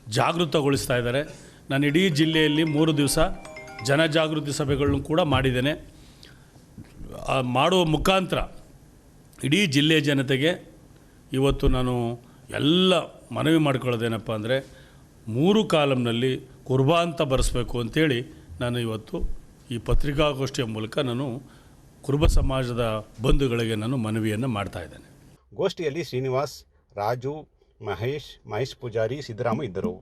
ಜಾಗೃತಗೊಳಿಸ್ತಾ ಇದ್ದಾರೆ. ನಾನು ಇಡೀ ಜಿಲ್ಲೆಯಲ್ಲಿ ಮೂರು ದಿವಸ ಜನಜಾಗೃತಿ ಸಭೆಗಳನ್ನು ಕೂಡ ಮಾಡಿದ್ದೇನೆ. ಮಾಡುವ ಮುಖಾಂತರ ಇಡೀ ಜಿಲ್ಲೆಯ ಜನತೆಗೆ ಇವತ್ತು ನಾನು ಎಲ್ಲ ಮನವಿ ಮಾಡ್ಕೊಳ್ಳೋದೇನಪ್ಪ ಅಂದರೆ ಮೂರು ಕಾಲಮ್ನಲ್ಲಿ ಕುರ್ಬಾ ಅಂತ ಬರೆಸ್ಬೇಕು ಅಂತೇಳಿ ನಾನು ಇವತ್ತು ಈ ಪತ್ರಿಕಾಗೋಷ್ಠಿಯ ಮೂಲಕ ನಾನು ಕುರುಬ ಸಮಾಜದ ಬಂಧುಗಳಿಗೆ ನಾನು ಮನವಿಯನ್ನು ಮಾಡ್ತಾ ಇದ್ದೇನೆ. ಗೋಷ್ಠಿಯಲ್ಲಿ ಶ್ರೀನಿವಾಸ್, ರಾಜು, ಮಹೇಶ್ ಮಹೇಶ್ ಪೂಜಾರಿ ಸಿದ್ದರಾಮ ಇದ್ದರು.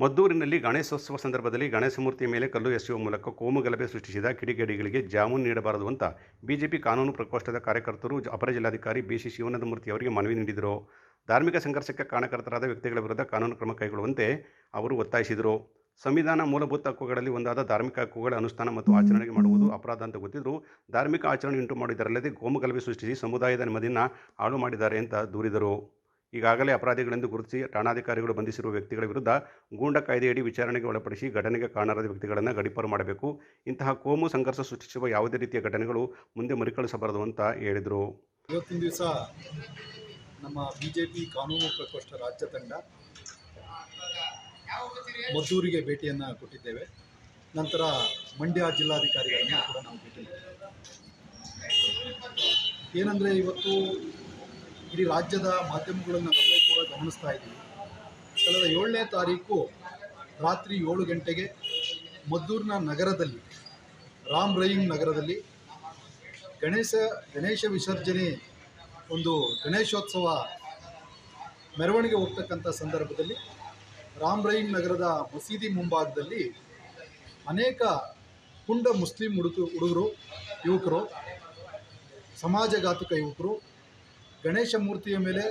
ಮದ್ದೂರಿನಲ್ಲಿ ಗಣೇಶೋತ್ಸವ ಸಂದರ್ಭದಲ್ಲಿ ಗಣೇಶ ಮೂರ್ತಿಯ ಮೇಲೆ ಕಲ್ಲು ಎಸೆಯುವ ಮೂಲಕ ಕೋಮು ಗಲಭೆ ಸೃಷ್ಟಿಸಿದ ಕಿಡಿಗೇಡಿಗಳಿಗೆ ಜಾಮೂನು ನೀಡಬಾರದು ಅಂತ ಬಿಜೆಪಿ ಕಾನೂನು ಪ್ರಕೋಷ್ಠದ ಕಾರ್ಯಕರ್ತರು ಅಪರ ಜಿಲ್ಲಾಧಿಕಾರಿ ಬಿಸಿ ಶಿವಾನಂದ ಮೂರ್ತಿ ಅವರಿಗೆ ಮನವಿ ನೀಡಿದರು. ಧಾರ್ಮಿಕ ಸಂಘರ್ಷಕ್ಕೆ ಕಾರಣಕರ್ತರಾದ ವ್ಯಕ್ತಿಗಳ ವಿರುದ್ಧ ಕಾನೂನು ಕ್ರಮ ಕೈಗೊಳ್ಳುವಂತೆ ಅವರು ಒತ್ತಾಯಿಸಿದರು. ಸಂವಿಧಾನ ಮೂಲಭೂತ ಹಕ್ಕುಗಳಲ್ಲಿ ಒಂದಾದ ಧಾರ್ಮಿಕ ಹಕ್ಕುಗಳ ಅನುಷ್ಠಾನ ಮತ್ತು ಆಚರಣೆಗೆ ಮಾಡುವುದು ಅಪರಾಧ ಅಂತ ಗೊತ್ತಿದ್ದರು ಧಾರ್ಮಿಕ ಆಚರಣೆ ಉಂಟು ಮಾಡಿದರಲ್ಲದೆ ಕೋಮು ಗಲಭೆ ಸೃಷ್ಟಿಸಿ ಸಮುದಾಯದ ನೆಮ್ಮದಿಯನ್ನು ಹಾಳು ಮಾಡಿದ್ದಾರೆ ಅಂತ ದೂರಿದರು. ಈಗಾಗಲೇ ಅಪರಾಧಿಗಳೆಂದು ಗುರುತಿಸಿ ಠಾಣಾಧಿಕಾರಿಗಳು ಬಂಧಿಸಿರುವ ವ್ಯಕ್ತಿಗಳ ವಿರುದ್ಧ ಗೂಂಡ ಕಾಯ್ದೆಯಡಿ ವಿಚಾರಣೆಗೆ ಒಳಪಡಿಸಿ ಘಟನೆಗೆ ಕಾರಣರಾದ ವ್ಯಕ್ತಿಗಳನ್ನು ಗಡಿಪಾರು ಮಾಡಬೇಕು. ಇಂತಹ ಕೋಮು ಸಂಘರ್ಷ ಸೃಷ್ಟಿಸುವ ಯಾವುದೇ ರೀತಿಯ ಘಟನೆಗಳು ಮುಂದೆ ಮರುಕಳಿಸಬಾರದು ಅಂತ ಹೇಳಿದರು. ಇವತ್ತಿನ ದಿವಸ ನಮ್ಮ ಬಿ ಜೆ ಪಿ ಕಾನೂನು ಪ್ರಕೋಷ್ಠ ರಾಜ್ಯ ತಂಡ ಮದ್ದೂರಿಗೆ ಭೇಟಿಯನ್ನು ಕೊಟ್ಟಿದ್ದೇವೆ. ನಂತರ ಮಂಡ್ಯ ಜಿಲ್ಲಾಧಿಕಾರಿಗಳನ್ನು ಕೂಡ ನಾವು ಭೇಟಿ ಏನಂದರೆ ಇವತ್ತು ಇಡೀ ರಾಜ್ಯದ ಮಾಧ್ಯಮಗಳನ್ನು ನಾವೆಲ್ಲರೂ ಕೂಡ ಗಮನಿಸ್ತಾ ಇದ್ದೀವಿ. ಕಳೆದ ಏಳನೇ ತಾರೀಕು ರಾತ್ರಿ ಏಳು ಗಂಟೆಗೆ ಮದ್ದೂರಿನ ನಗರದಲ್ಲಿ, ರಾಮ್ ರಹೀಂ ನಗರದಲ್ಲಿ ಗಣೇಶ ಗಣೇಶ ವಿಸರ್ಜನೆ ಒಂದು ಗಣೇಶೋತ್ಸವ ಮೆರವಣಿಗೆ ಹೋಗ್ತಕ್ಕಂಥ ಸಂದರ್ಭದಲ್ಲಿ ರಾಮ್ ರಹೀಂ ನಗರದ ಮಸೀದಿ ಮುಂಭಾಗದಲ್ಲಿ ಅನೇಕ ಪುಂಡ ಮುಸ್ಲಿಂ ಹುಡುಕು ಹುಡುಗರು, ಯುವಕರು, ಸಮಾಜಘಾತುಕ ಯುವಕರು ಗಣೇಶ ಮೂರ್ತಿಯ ಮೇಲೆ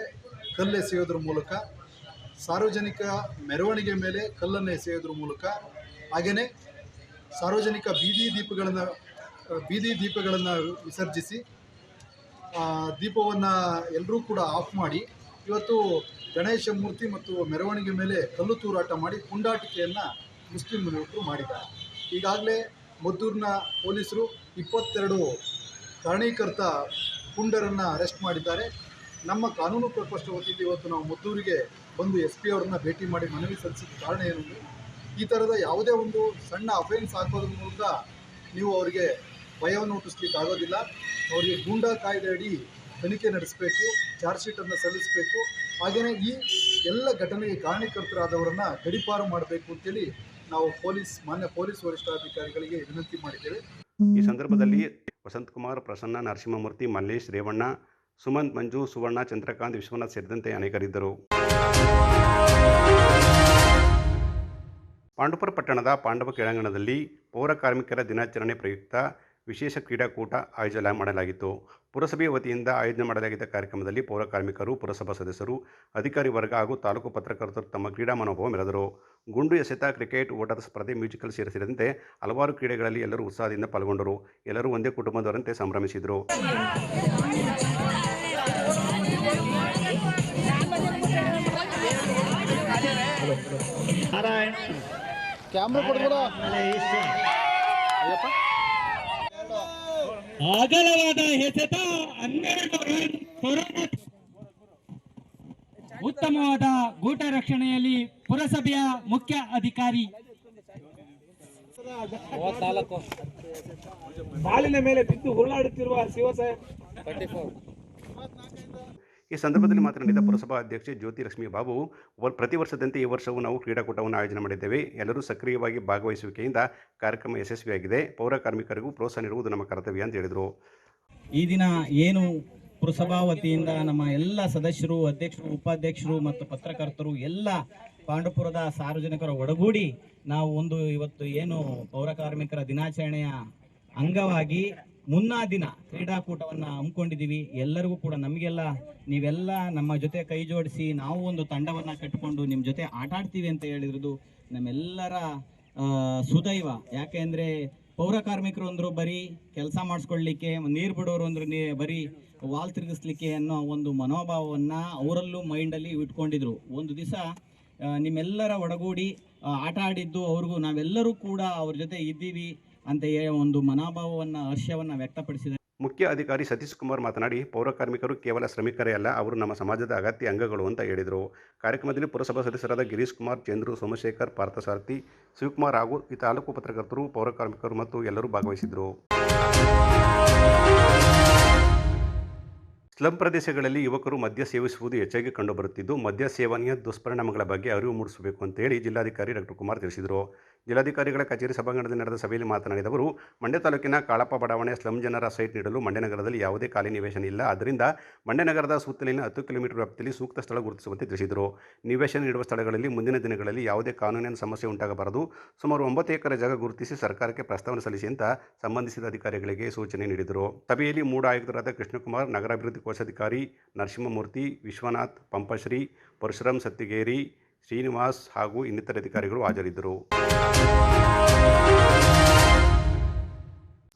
ಕಲ್ಲೆಸೆಯೋದ್ರ ಮೂಲಕ, ಸಾರ್ವಜನಿಕ ಮೆರವಣಿಗೆ ಮೇಲೆ ಕಲ್ಲನ್ನು ಎಸೆಯೋದ್ರ ಮೂಲಕ ಹಾಗೆಯೇ ಸಾರ್ವಜನಿಕ ಬೀದಿ ದೀಪಗಳನ್ನು ಬೀದಿ ದೀಪಗಳನ್ನು ವಿಸರ್ಜಿಸಿ ದೀಪವನ್ನು ಎಲ್ಲರೂ ಕೂಡ ಆಫ್ ಮಾಡಿ, ಇವತ್ತು ಗಣೇಶ ಮೂರ್ತಿ ಮತ್ತು ಮೆರವಣಿಗೆ ಮೇಲೆ ಕಲ್ಲು ತೂರಾಟ ಮಾಡಿ ಪುಂಡಾಟಿಕೆಯನ್ನು ಮುಸ್ಲಿಂ ಯುವಕರು ಮಾಡಿದ್ದಾರೆ. ಈಗಾಗಲೇ ಮದ್ದೂರಿನ ಪೊಲೀಸರು ಇಪ್ಪತ್ತೆರಡು ಕಾರಣೀಕರ್ತ ಪುಂಡರನ್ನು ಅರೆಸ್ಟ್ ಮಾಡಿದ್ದಾರೆ. ನಮ್ಮ ಕಾನೂನು ಪ್ರಕೋಷ್ಠ ವತಿಯಿಂದ ಇವತ್ತು ನಾವು ಮದ್ದೂರಿಗೆ ಬಂದು ಎಸ್ ಪಿ ಅವರನ್ನ ಭೇಟಿ ಮಾಡಿ ಮನವಿ ಸಲ್ಲಿಸಿದ ಕಾರಣ ಏನಂದರೆ ಈ ಥರದ ಯಾವುದೇ ಒಂದು ಸಣ್ಣ ಅಫೆನ್ಸ್ ಹಾಕೋದ್ರ ಮೂಲಕ ನೀವು ಅವರಿಗೆ ಭಯವನ್ನು ಹುಟ್ಟಿಸ್ಲಿಕ್ಕೆ ಆಗೋದಿಲ್ಲ. ಅವರಿಗೆ ಗೂಂಡಾ ಕಾಯ್ದೆ ಅಡಿ ತನಿಖೆ ನಡೆಸಬೇಕು ಚಾರ್ಜ್ ಶೀಟನ್ನು ಸಲ್ಲಿಸಬೇಕು. ಹಾಗೆಯೇ ಈ ಎಲ್ಲ ಘಟನೆಗೆ ಕಾರಣೀಕರ್ತರಾದವರನ್ನು ಗಡಿಪಾರು ಮಾಡಬೇಕು ಅಂತೇಳಿ ನಾವು ಪೊಲೀಸ್, ಮಾನ್ಯ ಪೊಲೀಸ್ ವರಿಷ್ಠಾಧಿಕಾರಿಗಳಿಗೆ ವಿನಂತಿ ಮಾಡಿದ್ದೇವೆ. ಈ ಸಂದರ್ಭದಲ್ಲಿ ವಸಂತಕುಮಾರ್ ಪ್ರಸನ್ನ ನರಸಿಂಹಮೂರ್ತಿ ಮಲ್ಲೇಶ್ ರೇವಣ್ಣ ಸುಮಂತ್ ಮಂಜು ಸುವರ್ಣ ಚಂದ್ರಕಾಂತ್ ವಿಶ್ವನಾಥ್ ಸೇರಿದಂತೆ ಅನೇಕರಿದ್ದರು. ಪಾಂಡುಪುರ ಪಟ್ಟಣದ ಪಾಂಡವ ಕ್ರೀಡಾಂಗಣದಲ್ಲಿ ಪೌರ ಕಾರ್ಮಿಕರ ದಿನಾಚರಣೆ ಪ್ರಯುಕ್ತ ವಿಶೇಷ ಕ್ರೀಡಾಕೂಟ ಆಯೋಜನೆ ಮಾಡಲಾಗಿತ್ತು. ಪುರಸಭೆ ವತಿಯಿಂದ ಆಯೋಜನೆ ಮಾಡಲಾಗಿದ್ದ ಕಾರ್ಯಕ್ರಮದಲ್ಲಿ ಪೌರ ಕಾರ್ಮಿಕರು ಪುರಸಭಾ ಸದಸ್ಯರು ಅಧಿಕಾರಿ ವರ್ಗ ಹಾಗೂ ತಾಲೂಕು ಪತ್ರಕರ್ತರು ತಮ್ಮ ಕ್ರೀಡಾ ಮನೋಭಾವ ಮೆರೆದರು. ಗುಂಡು ಎಸೆತ ಕ್ರಿಕೆಟ್ ಓಟದ ಸ್ಪರ್ಧೆ ಮ್ಯೂಸಿಕಲ್ ಸೇರಿಸಿದಂತೆ ಹಲವಾರು ಕ್ರೀಡೆಗಳಲ್ಲಿ ಎಲ್ಲರೂ ಉತ್ಸಾಹದಿಂದ ಪಾಲ್ಗೊಂಡರು. ಎಲ್ಲರೂ ಒಂದೇ ಕುಟುಂಬದವರಂತೆ ಸಂಭ್ರಮಿಸಿದರು. ಅಗಲವಾದ ಎಸೆತ ಹನ್ನೆರಡು ರನ್ ಕೊರೋನಾ ಉತ್ತಮವಾದ ಗೂಟ ರಕ್ಷಣೆಯಲ್ಲಿ ಪುರಸಭೆಯ ಮುಖ್ಯ ಅಧಿಕಾರಿ. ಬಾಲಿನ ಮೇಲೆ ಬಿದ್ದು ಉರುಳಾಡುತ್ತಿರುವ ಈ ಸಂದರ್ಭದಲ್ಲಿ ಮಾತನಾಡಿದ ಪುರಸಭಾ ಅಧ್ಯಕ್ಷೆ ಜ್ಯೋತಿ ಲಕ್ಷ್ಮಿ ಬಾಬು ಪ್ರತಿ ವರ್ಷದಂತೆ ಈ ವರ್ಷವೂ ನಾವು ಕ್ರೀಡಾಕೂಟವನ್ನು ಆಯೋಜನೆ ಮಾಡಿದ್ದೇವೆ. ಎಲ್ಲರೂ ಸಕ್ರಿಯವಾಗಿ ಭಾಗವಹಿಸುವಿಕೆಯಿಂದ ಕಾರ್ಯಕ್ರಮ ಯಶಸ್ವಿಯಾಗಿದೆ. ಪೌರ ಕಾರ್ಮಿಕರಿಗೂ ಪ್ರೋತ್ಸಾಹ ನೀಡುವುದು ನಮ್ಮ ಕರ್ತವ್ಯ ಅಂತ ಹೇಳಿದರು. ಈ ದಿನ ಏನು ಪುರಸಭಾ ವತಿಯಿಂದ ನಮ್ಮ ಎಲ್ಲ ಸದಸ್ಯರು, ಅಧ್ಯಕ್ಷರು, ಉಪಾಧ್ಯಕ್ಷರು ಮತ್ತು ಪತ್ರಕರ್ತರು ಎಲ್ಲ ಪಾಂಡುಪುರದ ಸಾರ್ವಜನಿಕರ ಒಡಗೂಡಿ ನಾವು ಒಂದು ಇವತ್ತು ಏನು ಪೌರ ಕಾರ್ಮಿಕರ ದಿನಾಚರಣೆಯ ಅಂಗವಾಗಿ ಮುನ್ನಾ ದಿನ ಕ್ರೀಡಾಕೂಟವನ್ನು ಹಮ್ಮಿಕೊಂಡಿದ್ದೀವಿ. ಎಲ್ಲರಿಗೂ ಕೂಡ ನಮಗೆಲ್ಲ ನೀವೆಲ್ಲ ನಮ್ಮ ಜೊತೆ ಕೈ ಜೋಡಿಸಿ ನಾವು ಒಂದು ತಂಡವನ್ನು ಕಟ್ಟಿಕೊಂಡು ನಿಮ್ಮ ಜೊತೆ ಆಟ ಆಡ್ತೀವಿ ಅಂತ ಹೇಳಿರೋದು ನಮ್ಮೆಲ್ಲರ ಸುದೈವ. ಯಾಕೆಂದರೆ ಪೌರ ಕಾರ್ಮಿಕರು ಅಂದ್ರು ಬರೀ ಕೆಲಸ ಮಾಡಿಸ್ಕೊಳ್ಳಿಕ್ಕೆ ನೀರು ಬಿಡೋರು ಅಂದ್ರೆ ನೀ ಬರೀ ವಾಲ್ ತಿರುಗಿಸ್ಲಿಕ್ಕೆ ಅನ್ನೋ ಒಂದು ಮನೋಭಾವವನ್ನು ಅವರಲ್ಲೂ ಮೈಂಡಲ್ಲಿ ಇಟ್ಕೊಂಡಿದ್ರು. ಒಂದು ದಿವಸ ನಿಮ್ಮೆಲ್ಲರ ಒಡಗೂಡಿ ಆಟ ಆಡಿದ್ದು ಅವ್ರಿಗೂ ನಾವೆಲ್ಲರೂ ಕೂಡ ಅವ್ರ ಜೊತೆ ಇದ್ದೀವಿ ಅಂತ ಒಂದು ಮನೋಭಾವವನ್ನು ಹರ್ಷವನ್ನು ವ್ಯಕ್ತಪಡಿಸಿದ್ದಾರೆ. ಮುಖ್ಯ ಅಧಿಕಾರಿ ಸತೀಶ್ ಕುಮಾರ್ ಮಾತನಾಡಿ, ಪೌರ ಕಾರ್ಮಿಕರು ಕೇವಲ ಶ್ರಮಿಕರೇ ಅಲ್ಲ, ಅವರು ನಮ್ಮ ಸಮಾಜದ ಅಗತ್ಯ ಅಂಗಗಳು ಅಂತ ಹೇಳಿದರು. ಕಾರ್ಯಕ್ರಮದಲ್ಲಿ ಪುರಸಭಾ ಸದಸ್ಯರಾದ ಗಿರೀಶ್ ಕುಮಾರ್, ಚಂದ್ರು, ಸೋಮಶೇಖರ್, ಪಾರ್ಥಸಾರಥಿ, ಶಿವಕುಮಾರ್ ಹಾಗೂ ಈ ತಾಲೂಕು ಪತ್ರಕರ್ತರು, ಪೌರ ಕಾರ್ಮಿಕರು ಮತ್ತು ಎಲ್ಲರೂ ಭಾಗವಹಿಸಿದರು. ಸ್ಲಂ ಪ್ರದೇಶಗಳಲ್ಲಿ ಯುವಕರು ಮದ್ಯ ಸೇವಿಸುವುದು ಹೆಚ್ಚಾಗಿ ಕಂಡುಬರುತ್ತಿದ್ದು, ಮದ್ಯ ಸೇವನೆಯ ದುಷ್ಪರಿಣಾಮಗಳ ಬಗ್ಗೆ ಅರಿವು ಮೂಡಿಸಬೇಕು ಅಂತೇಳಿ ಜಿಲ್ಲಾಧಿಕಾರಿ ಡಾಕ್ಟರ್ ಕುಮಾರ್ ತಿಳಿಸಿದರು. ಜಿಲ್ಲಾಧಿಕಾರಿಗಳ ಕಚೇರಿ ಸಭಾಂಗಣದಲ್ಲಿ ನಡೆದ ಸಭೆಯಲ್ಲಿ ಮಾತನಾಡಿದ ಅವರು, ಮಂಡ್ಯ ತಾಲೂಕಿನ ಕಾಳಪ್ಪ ಬಡಾವಣೆ ಸ್ಲಂ ಜನರ ಸೈಟ್ ನೀಡಲು ಮಂಡ್ಯ ನಗರದಲ್ಲಿ ಯಾವುದೇ ಖಾಲಿ ನಿವೇಶನ ಇಲ್ಲ. ಆದ್ದರಿಂದ ಮಂಡ್ಯ ನಗರದ ಸುತ್ತಲಿನ ಹತ್ತು ಕಿಲೋಮೀಟರ್ ವ್ಯಾಪ್ತಿಯಲ್ಲಿ ಸೂಕ್ತ ಸ್ಥಳ ಗುರುತಿಸುವಂತೆ ತಿಳಿಸಿದರು. ನಿವೇಶನ ನೀಡುವ ಸ್ಥಳಗಳಲ್ಲಿ ಮುಂದಿನ ದಿನಗಳಲ್ಲಿ ಯಾವುದೇ ಕಾನೂನಿನ ಸಮಸ್ಯೆ ಉಂಟಾಗಬಾರದು. ಸುಮಾರು ಒಂಬತ್ತು ಎಕರೆ ಜಾಗ ಗುರುತಿಸಿ ಸರ್ಕಾರಕ್ಕೆ ಪ್ರಸ್ತಾವನೆ ಸಲ್ಲಿಸಿ ಅಂತ ಸಂಬಂಧಿಸಿದ ಅಧಿಕಾರಿಗಳಿಗೆ ಸೂಚನೆ ನೀಡಿದರು. ಸಭೆಯಲ್ಲಿ ಮೂಡ ಆಯುಕ್ತರಾದ ಕೃಷ್ಣಕುಮಾರ್, ನಗರಾಭಿವೃದ್ಧಿ ಕೋಶಾಧಿಕಾರಿ ನರಸಿಂಹಮೂರ್ತಿ, ವಿಶ್ವನಾಥ್, ಪಂಪಶ್ರೀ, ಪರಶುರಾಮ್ ಸತ್ತಿಗೇರಿ ಶ್ರೀನಿವಾಸ್ ಹಾಗೂ ಇನ್ನಿತರ ಅಧಿಕಾರಿಗಳು ಹಾಜರಿದ್ದರು.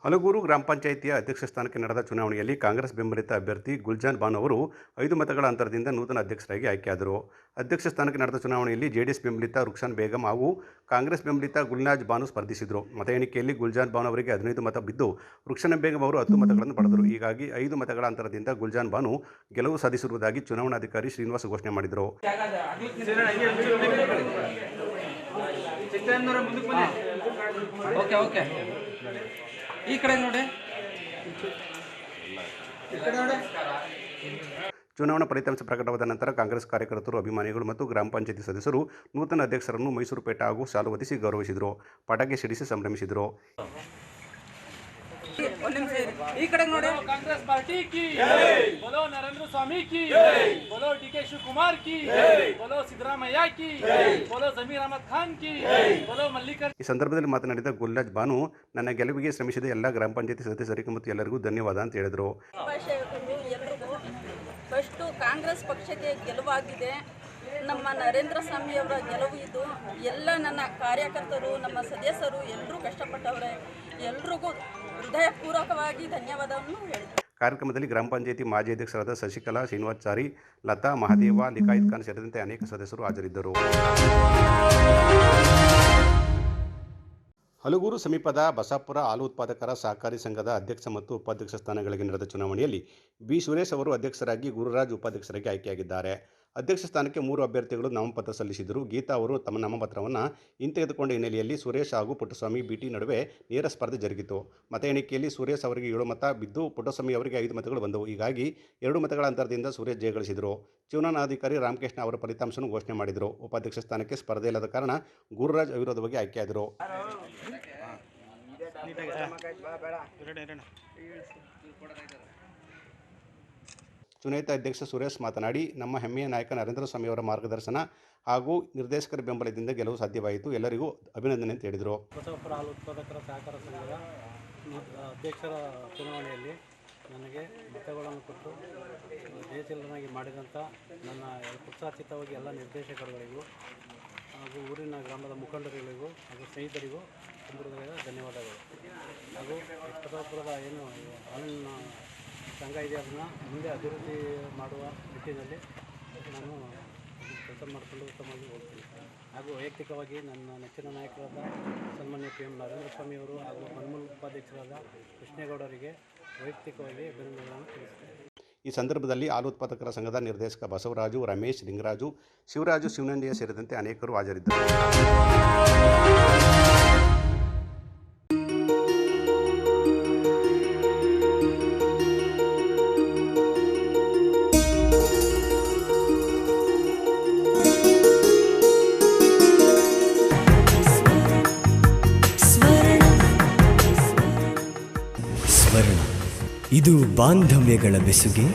ಹಲಗೂರು ಗ್ರಾಮ ಪಂಚಾಯಿತಿಯ ಅಧ್ಯಕ್ಷ ಸ್ಥಾನಕ್ಕೆ ನಡೆದ ಚುನಾವಣೆಯಲ್ಲಿ ಕಾಂಗ್ರೆಸ್ ಬೆಂಬಲಿತ ಅಭ್ಯರ್ಥಿ ಗುಲ್ಜಾನ್ ಬಾನು ಅವರು ಐದು ಮತಗಳ ಅಂತರದಿಂದ ನೂತನ ಅಧ್ಯಕ್ಷರಾಗಿ ಆಯ್ಕೆಯಾದರು. ಅಧ್ಯಕ್ಷ ಸ್ಥಾನಕ್ಕೆ ನಡೆದ ಚುನಾವಣೆಯಲ್ಲಿ ಜೆಡಿಎಸ್ ಬೆಂಬಲಿತ ರುಕ್ಷಾನ್ ಬೇಗಂ ಹಾಗೂ ಕಾಂಗ್ರೆಸ್ ಬೆಂಬಲಿತ ಗುಲ್ನಾಜ್ ಬಾನು ಸ್ಪರ್ಧಿಸಿದರು. ಮತ ಎಣಿಕೆಯಲ್ಲಿ ಗುಲ್ಜಾನ್ ಬಾನು ಅವರಿಗೆ ಹದಿನೈದು ಮತ ಬಿದ್ದು ರುಕ್ಷಾನ್ ಬೇಗಂ ಅವರು ಹತ್ತು ಮತಗಳನ್ನು ಪಡೆದರು. ಹೀಗಾಗಿ ಐದು ಮತಗಳ ಅಂತರದಿಂದ ಗುಲ್ಜಾನ್ ಬಾನು ಗೆಲುವು ಸಾಧಿಸಿರುವುದಾಗಿ ಚುನಾವಣಾಧಿಕಾರಿ ಶ್ರೀನಿವಾಸ್ ಘೋಷಣೆ ಮಾಡಿದರು. Okay okay. ಈ ಕಡೆ ನೋಡಿ. ಚುನಾವಣಾ ಫಲಿತಾಂಶ ಪ್ರಕಟವಾದ ನಂತರ ಕಾಂಗ್ರೆಸ್ ಕಾರ್ಯಕರ್ತರು, ಅಭಿಮಾನಿಗಳು ಮತ್ತು ಗ್ರಾಮ ಪಂಚಾಯತಿ ಸದಸ್ಯರು ನೂತನ ಅಧ್ಯಕ್ಷರನ್ನು ಮೈಸೂರು ಪೇಟ ಹಾಗೂ ಸಾಲು ಹೊದಿಸಿ ಗೌರವಿಸಿದರು. ಪಟಾಕಿ ಸಿಡಿಸಿ ಸಂಭ್ರಮಿಸಿದರು. ಈ ಕಡೆ ನೋಡಿ. ಕಾಂಗ್ರೆಸ್ ಪಾರ್ಟಿ ಕಿ ಬೋಲೋ ನರೇಂದ್ರ ಸ್ವಾಮಿ ಕಿ ಬೋಲೋ ಡಿ ಕೆ ಶಿವಕುಮಾರ್ ಕಿ ಬೋಲೋ ಸಿದ್ದರಾಮಯ್ಯ ಕಿ ಬೋಲೋ ಜಮೀರ್ ಅಹಮದ್ ಖಾನ್ ಕಿ ಬೋಲೋ ಮಲ್ಲಿಕಾರ್ಜುನ್ ಈ ಸಂದರ್ಭದಲ್ಲಿ ಮಾತನಾಡಿದ ಗುಲ್ಲಜ್ ಬಾನು ನನ್ನ ಗೆಲುವಿಗೆ ಶ್ರಮಿಸಿದ ಎಲ್ಲ ಗ್ರಾಮ ಪಂಚಾಯತಿ ಸದಸ್ಯರಿಗೆ ಮತ್ತು ಎಲ್ಲರಿಗೂ ಧನ್ಯವಾದ ಅಂತ ಹೇಳಿದರು. ಫಸ್ಟು ಕಾಂಗ್ರೆಸ್ ಪಕ್ಷಕ್ಕೆ ಗೆಲುವಾಗಿದೆ. ನಮ್ಮ ನರೇಂದ್ರ ಸ್ವಾಮಿಯವರ ಗೆಲುವು ಇದು. ಎಲ್ಲ ನನ್ನ ಕಾರ್ಯಕರ್ತರು ನಮ್ಮ ಸದಸ್ಯರು ಎಲ್ಲರೂ ಕಷ್ಟಪಟ್ಟವ್ರೆ. ಎಲ್ರಿಗೂ ಹೃದಯಪೂರ್ವಕವಾಗಿ ಧನ್ಯವಾದವನ್ನು ಹೇಳ್ತೀನಿ. ಕಾರ್ಯಕ್ರಮದಲ್ಲಿ ಗ್ರಾಮ ಪಂಚಾಯಿತಿ ಮಾಜಿ ಅಧ್ಯಕ್ಷರಾದ ಶಶಿಕಲಾ ಶ್ರೀನಿವಾಚಾರಿ ಲತಾ, ಮಹಾದೇವ, ಲಿಖಾಯತ್ ಖಾನ್ ಸೇರಿದಂತೆ ಅನೇಕ ಸದಸ್ಯರು ಹಾಜರಿದ್ದರು. ಹಲಗೂರು ಸಮೀಪದ ಬಸಾಪುರ ಹಾಲು ಉತ್ಪಾದಕರ ಸಹಕಾರಿ ಸಂಘದ ಅಧ್ಯಕ್ಷ ಮತ್ತು ಉಪಾಧ್ಯಕ್ಷ ಸ್ಥಾನಗಳಿಗೆ ನಡೆದ ಚುನಾವಣೆಯಲ್ಲಿ ಬಿ ಸುರೇಶ್ ಅವರು ಅಧ್ಯಕ್ಷರಾಗಿ ಗುರುರಾಜ್ ಉಪಾಧ್ಯಕ್ಷರಾಗಿ ಆಯ್ಕೆಯಾಗಿದ್ದಾರೆ. ಅಧ್ಯಕ್ಷ ಸ್ಥಾನಕ್ಕೆ ಮೂರು ಅಭ್ಯರ್ಥಿಗಳು ನಾಮಪತ್ರ ಸಲ್ಲಿಸಿದರು ಗೀತಾ ಅವರು ತಮ್ಮ ನಾಮಪತ್ರವನ್ನು ಹಿಂತೆಗೆದುಕೊಂಡ ಹಿನ್ನೆಲೆಯಲ್ಲಿ ಸುರೇಶ್ ಹಾಗೂ ಪುಟ್ಟಸ್ವಾಮಿ ಬಿಟಿ ನಡುವೆ ನೇರ ಸ್ಪರ್ಧೆ ಜರುಗಿತು. ಮತ ಎಣಿಕೆಯಲ್ಲಿ ಸುರೇಶ್ ಅವರಿಗೆ ಏಳು ಮತ, ಬಿದ್ದು ಪುಟ್ಟಸ್ವಾಮಿ ಅವರಿಗೆ ಐದು ಮತಗಳು ಬಂದವು. ಹೀಗಾಗಿ ಎರಡು ಮತಗಳ ಅಂತರದಿಂದ ಸುರೇಶ್ ಜಯಗಳಿಸಿದರು. ಚುನಾವಣಾಧಿಕಾರಿ ರಾಮಕೃಷ್ಣ ಅವರ ಫಲಿತಾಂಶವನ್ನು ಘೋಷಣೆ ಮಾಡಿದರು. ಉಪಾಧ್ಯಕ್ಷ ಸ್ಥಾನಕ್ಕೆ ಸ್ಪರ್ಧೆ ಇಲ್ಲದ ಕಾರಣ ಗುರುರಾಜ್ ಅವಿರೋಧವಾಗಿ ಆಯ್ಕೆಯಾದರು ಚುನಾಯಿತ ಅಧ್ಯಕ್ಷ ಸುರೇಶ್ ಮಾತನಾಡಿ, ನಮ್ಮ ಹೆಮ್ಮೆಯ ನಾಯಕ ನರೇಂದ್ರ ಸ್ವಾಮಿಯವರ ಮಾರ್ಗದರ್ಶನ ಹಾಗೂ ನಿರ್ದೇಶಕರ ಬೆಂಬಲದಿಂದ ಗೆಲುವು ಸಾಧ್ಯವಾಯಿತು. ಎಲ್ಲರಿಗೂ ಅಭಿನಂದನೆ ಅಂತ ಹೇಳಿದರು. ಹಾಲು ಉತ್ಪಾದಕರ ಸಹಕಾರ ಸಂಘದ ಅಧ್ಯಕ್ಷರ ಚುನಾವಣೆಯಲ್ಲಿ ನನಗೆ ಮತಗಳನ್ನು ಕೊಟ್ಟು ಜಯಚಲನಾಗಿ ಮಾಡಿದಂಥ ನನ್ನ ಉತ್ಸಾಹಿತವಾಗಿ ಎಲ್ಲ ನಿರ್ದೇಶಕರುಗಳಿಗೂ ಹಾಗೂ ಊರಿನ ಗ್ರಾಮದ ಮುಖಂಡರುಗಳಿಗೂ ಹಾಗೂ ಸ್ನೇಹಿತರಿಗೂ ಧನ್ಯವಾದಗಳು. ಹಾಗೂ ಬಸವಪುರದ ಏನು ಹಾಲಿನ ಸಂಘ ಇದೆ ಅದನ್ನು ಮುಂದೆ ಅಭಿವೃದ್ಧಿ ಮಾಡುವ ನಿಟ್ಟಿನಲ್ಲಿ ನಾನು ಕೆಲಸ ಮಾಡಿಕೊಂಡು ಉತ್ತಮವಾಗಿ ಹೋಗ್ತೀನಿ. ಹಾಗೂ ವೈಯಕ್ತಿಕವಾಗಿ ನನ್ನ ನೆಚ್ಚಿನ ನಾಯಕರಾದ ಸನ್ಮಾನ್ಯ ಪಿ ಎಂ ನರೇಂದ್ರ ಸ್ವಾಮಿಯವರು ಹಾಗೂ ಮನ್ಮೂಲ ಉಪಾಧ್ಯಕ್ಷರಾದ ಕೃಷ್ಣೇಗೌಡರಿಗೆ ವೈಯಕ್ತಿಕವಾಗಿ ಅಭಿನಂದನೆಗಳನ್ನು ತಿಳಿಸುತ್ತೇನೆ ಈ ಸಂದರ್ಭದಲ್ಲಿ ಹಾಲು ಉತ್ಪಾದಕರ ಸಂಘದ ನಿರ್ದೇಶಕ ಬಸವರಾಜು, ರಮೇಶ್, ಲಿಂಗರಾಜು, ಶಿವರಾಜು, ಶಿವನಂದಿಯ ಸೇರಿದಂತೆ ಅನೇಕರು ಹಾಜರಿದ್ದರು. ಬಾಂಧವ್ಯಗಳ ಬೆಸುಗೆ